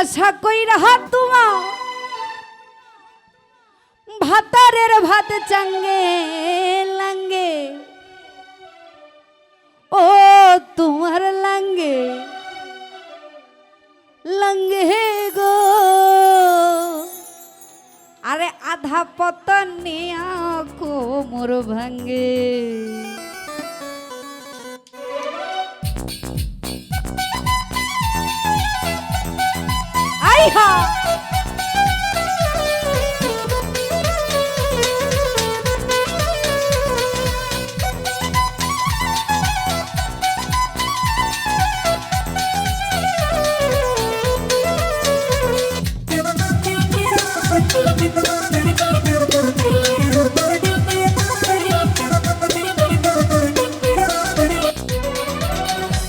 আশা কইরা তোমা ভাতারের ভাত চাঙ্গে লাঙ্গে। ও তোমার লাঙ্গে লাঙ্গে গো। আরে আধা পতন নিয়া কোমর ভাঙ্গে। হরিহা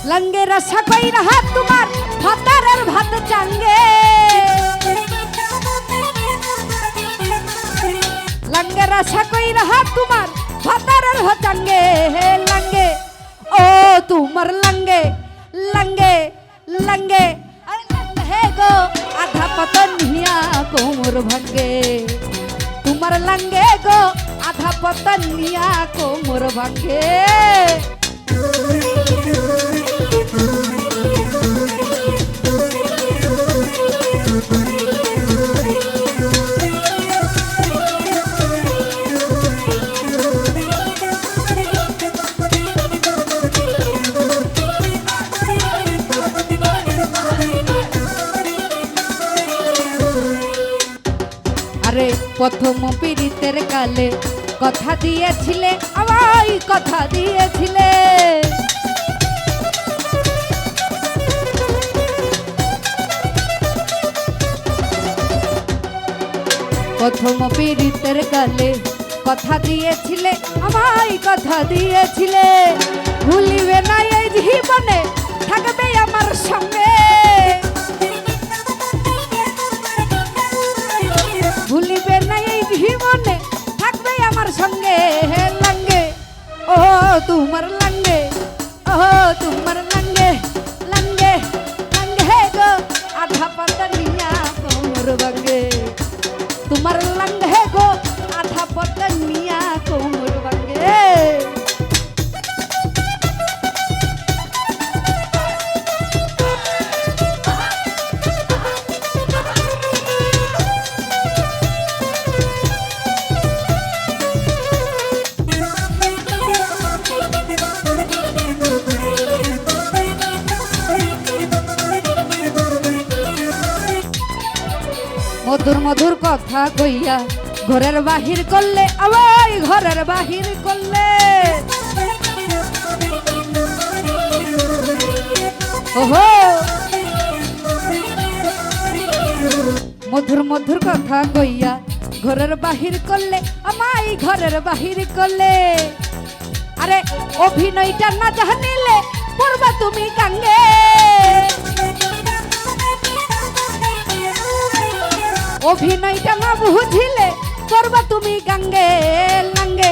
লঙ্গের সকাই হাত তোমার ভাতার আর ভাত চাঙ্গে লঙ্গে রসা কই রহা তোমার, ভাতারের ভাত চাঙ্গে হে লঙ্গে। ও তোমার লঙ্গে লঙ্গে লঙ্গে। হে গো, আধা পতন হিয়া কোমর ভাঙ্গে। তোমার লঙ্গে গো, আধা পতন নিয়া কোমর ভাঙ্গে। আরে প্রথম পীড়িতের কালে। কথা দিয়েছিলে, আমায় কথা দিয়েছিলে। প্রথম পীড়িতের কালে কথা দিয়েছিলে, আমায় কথা দিয়েছিলে। ভুলিবে না এই জীবনে तुम्हार लंगे ओ तुम्हार মধুর মধুর কথা কইয়া ঘরের বাহির করলে, আবার ঘরের বাহির করলে। ওহো! মধুর মধুর কথা কইয়া ঘরের বাহির করলে আমাই ঘরের বাহির করলে। আরে, অভিনয়টা না জানিলে পড়বা তুমি গাঙ্গে অভিনয়টা না বুঝিলে করবা তুমি গাঙ্গে, লাঙ্গে।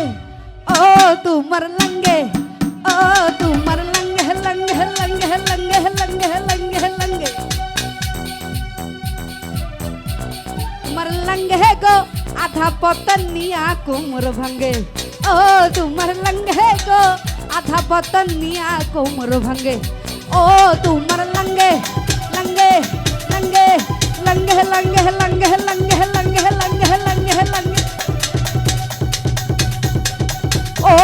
ও তোমার লাঙ্গে, ও তোমার লাঙ্গে লাঙ্গে লাঙ্গে লাঙ্গে লাঙ্গে লাঙ্গে লাঙ্গে। তোমার লাঙ্গে গো, আধা পতন নিয়া কোমর ভাঙ্গে। ও তোমার লাঙ্গে গো, আধা পতন নিয়া কোমর ভাঙ্গে। ও তোমার লাঙ্গে লাঙ্গে। लंगे लंगे लंगे लंगे लंगे लंगे लंगे लंगे ओ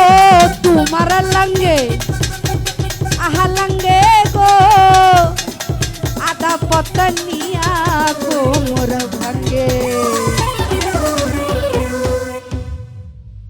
तुम्हारा लंगे